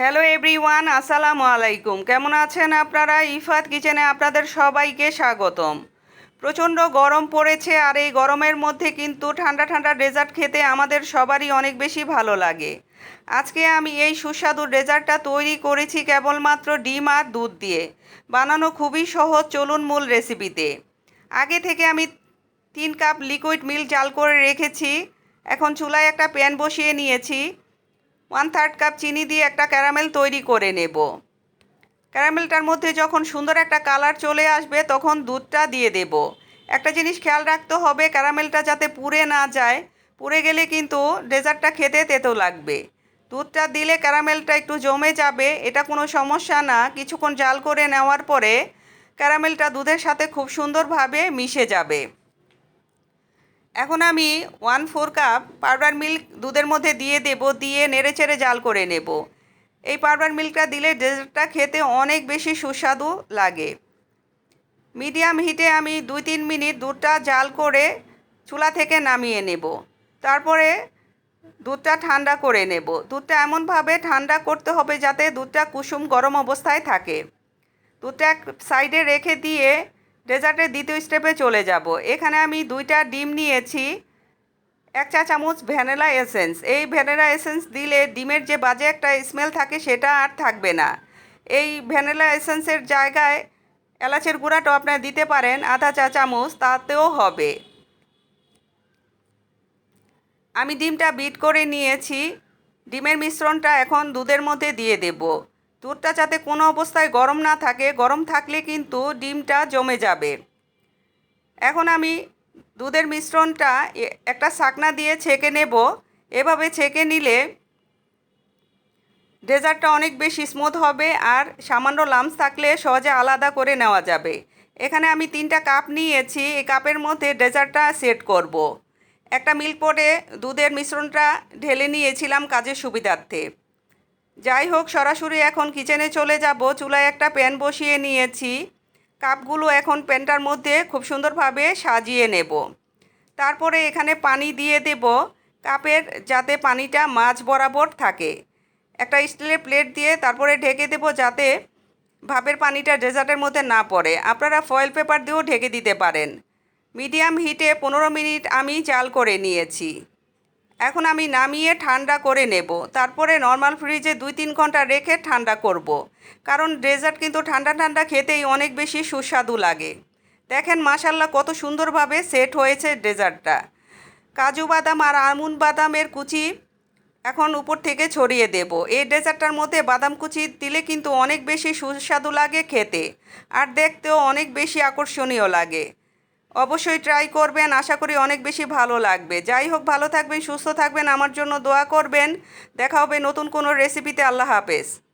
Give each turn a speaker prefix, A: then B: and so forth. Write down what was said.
A: Hello everyone আসসালামু আলাইকুম। কেমন আছেন আপনারা? ইফাত কিচেনে আপনাদের সবাইকে স্বাগতম। প্রচণ্ড গরম পড়েছে আর এই গরমের মধ্যে কিন্তু ঠান্ডা ঠান্ডা ডেজার্ট খেতে আমাদের সবারই অনেক বেশি ভালো লাগে। আজকে আমি এই সুস্বাদু ডেজার্টটা তৈরি করেছি কেবলমাত্র ডিম আর দুধ দিয়ে। বানানো খুবই সহজ চলুন মূল রেসিপিতে। আগে থেকে আমি তিন কাপ লিকুইড মিল্ক জাল করে রেখেছি। এখন চুলায় একটা প্যান বসিয়ে নিয়েছি। ওয়ান থার্ড কাপ চিনি দিয়ে একটা ক্যারামেল তৈরি করে নেব। ক্যারামেলটার মধ্যে যখন সুন্দর একটা কালার চলে আসবে, তখন দুধটা দিয়ে দেব। একটা জিনিস খেয়াল রাখতে হবে ক্যারামেলটা যাতে পুড়ে না যায়, পুড়ে গেলে কিন্তু ডেজার্টটা খেতে তেতো লাগবে। দুধটা দিলে ক্যারামেলটা একটু জমে যাবে, এটা কোনো সমস্যা না। কিছুক্ষণ জাল করে নেওয়ার পরে ক্যারামেলটা দুধের সাথে খুব সুন্দরভাবে মিশে যাবে। এখন আমি one four cup powder milk দুধের মধ্যে দিয়ে দেব, দিয়ে নেড়ে চেড়ে জাল করে নেব। এই পাউডার মিল্কটা দিলে ডেজার্টটা খেতে অনেক বেশি সুস্বাদু লাগে। মিডিয়াম হিটে আমি দুই তিন মিনিট দুধটা জাল করে চুলা থেকে নামিয়ে নেব। তারপরে দুধটা ঠান্ডা করে নেব। দুধটা এমনভাবে ঠান্ডা করতে হবে যাতে দুধটা কুসুম গরম অবস্থায় থাকে। দুধটা সাইডে রেখে দিয়ে ডেজার্টের দ্বিতীয় স্টেপে চলে যাব। এখানে আমি দুইটা ডিম নিয়েছি, এক চা চামচ ভ্যানিলা এসেন্স। এই ভ্যানিলা এসেন্স দিলে ডিমের যে বাজে একটা স্মেল থাকে সেটা আর থাকবে না। এই ভ্যানিলা এসেন্সের জায়গায় এলাচের গুঁড়াটাও আপনারা দিতে পারেন, আধা চা চামচ, তাতেও হবে। আমি ডিমটা বিট করে নিয়েছি। ডিমের মিশ্রণটা এখন দুধের মধ্যে দিয়ে দেব। দুধটা যাতে কোনো অবস্থায় গরম না থাকে, গরম থাকলে কিন্তু ডিমটা জমে যাবে। এখন আমি দুধের মিশ্রণটা একটা শাকনা দিয়ে ছেঁকে নেব। এভাবে ছেঁকে নিলে ডেজার্টটা অনেক বেশি স্মুথ হবে আর সামান্য লামস থাকলে সহজে আলাদা করে নেওয়া যাবে। এখানে আমি তিনটা কাপ নিয়েছি, এই কাপের মধ্যে ডেজার্টটা সেট করব। একটা মিল্ক পটে দুধের মিশ্রণটা ঢেলে নিয়েছিলাম কাজের সুবিধার্থে। যাই হোক, সরাসরি এখন কিচেনে চলে যাব। চুলায় একটা প্যান বসিয়ে নিয়েছি। কাপগুলো এখন প্যানটার মধ্যে খুব সুন্দরভাবে সাজিয়ে নেব। তারপরে এখানে পানি দিয়ে দেব। কাপের যাতে পানিটা মাছ বরাবর থাকে। একটা স্টিলের প্লেট দিয়ে তারপরে ঢেকে দেব যাতে ভাপের পানিটা ডেজার্টের মধ্যে না পড়ে। আপনারা ফয়েল পেপার দিয়েও ঢেকে দিতে পারেন। মিডিয়াম হিটে পনেরো মিনিট আমি জাল করে নিয়েছি। এখন আমি নামিয়ে ঠান্ডা করে নেব। তারপরে নর্মাল ফ্রিজে দুই তিন ঘণ্টা রেখে ঠান্ডা করব। কারণ ডেজার্ট কিন্তু ঠান্ডা ঠান্ডা খেতেই অনেক বেশি সুস্বাদু লাগে। দেখেন মাসাল্লাহ কত সুন্দরভাবে সেট হয়েছে ডেজার্টটা। কাজু বাদাম আর আমুন বাদামের কুচি এখন উপর থেকে ছড়িয়ে দেব। এই ডেজার্টটার মধ্যে বাদাম কুচি দিলে কিন্তু অনেক বেশি সুস্বাদু লাগে খেতে। আর দেখতেও অনেক বেশি আকর্ষণীয় লাগে। অবশ্যই ট্রাই করবেন। আশা করি অনেক বেশি ভালো লাগবে। যাই হোক, ভালো থাকবেন, সুস্থ থাকবেন। আমার জন্য দোয়া করবেন। দেখা হবে নতুন কোনো রেসিপিতে আল্লাহ হাফেজ।